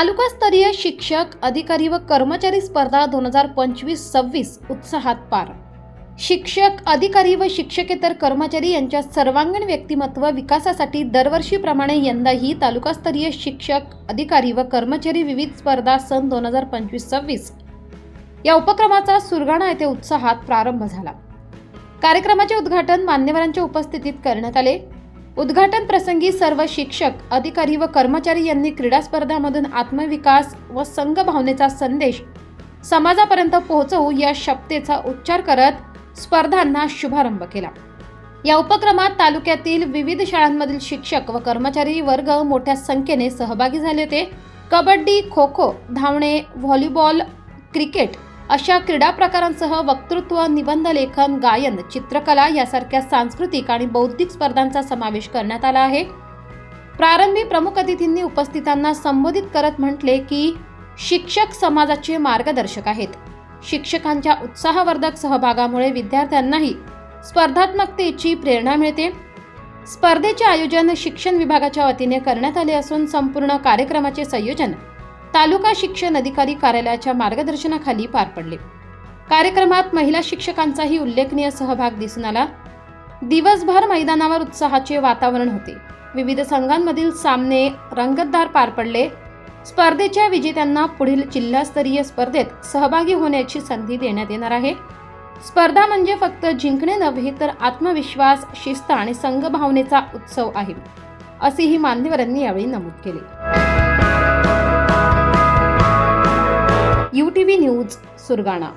तालुकास्तरीय शिक्षक अधिकारी व कर्मचारी स्पर्धा दोन हजार पंचवीस सव्वीस उत्साहात पार. शिक्षक अधिकारी व शिक्षकेतर कर्मचारी यांच्या सर्वांगीण व्यक्तिमत्व विकासासाठी दरवर्षीप्रमाणे यंदाही तालुकास्तरीय शिक्षक अधिकारी व कर्मचारी विविध स्पर्धा सन दोन हजार पंचवीस सव्वीस. या उपक्रमाचा सुरगाणा येथे उत्साहात प्रारंभ झाला. कार्यक्रमाचे उद्घाटन मान्यवरांच्या उपस्थितीत करण्यात आले. उद्घाटन प्रसंगी सर्व शिक्षक अधिकारी व कर्मचारी यांनी क्रीडा स्पर्धामधून आत्मविकास व संघभावनेचा संदेश समाजापर्यंत पोहोचवू या शब्देचा उच्चार करत स्पर्धांना शुभारंभ केला. या उपक्रमात तालुक्यातील विविध शाळांमधील शिक्षक व कर्मचारी वर्ग मोठ्या संख्येने सहभागी झाले होते. कबड्डी खो खो धावणे व्हॉलीबॉल क्रिकेट अशा क्रीडा प्रकारांसह वक्तृत्व निबंध लेखन गायन चित्रकला यासारख्या सांस्कृतिक आणि बौद्धिक स्पर्धांचा समावेश करण्यात आला आहे. प्रारंभी प्रमुख अतिथींनी उपस्थितांना संबोधित करत म्हटले की शिक्षक समाजाचे मार्गदर्शक आहेत. शिक्षकांच्या उत्साहवर्धक सहभागामुळे विद्यार्थ्यांनाही स्पर्धात्मकतेची प्रेरणा मिळते. स्पर्धेचे आयोजन शिक्षण विभागाच्या वतीने करण्यात आले असून संपूर्ण कार्यक्रमाचे संयोजन तालुका शिक्षण अधिकारी कार्यालयाच्या मार्गदर्शनाखाली पार पडले. कार्यक्रमात महिला शिक्षकांचाही उल्लेखनीय सहभाग दिसून आला. दिवसभर मैदानावर उत्साहाचे वातावरण होते. विविध संघांमधील सामने रंगतदार पार पडले. स्पर्धेच्या विजेत्यांना पुढील जिल्हास्तरीय स्पर्धेत सहभागी होण्याची संधी देण्यात येणार आहे. स्पर्धा म्हणजे फक्त जिंकणे नव्हे तर आत्मविश्वास शिस्त आणि संघभावनेचा उत्सव आहे असेही मान्यवरांनी यावेळी नमूद केले. T V news Surgana.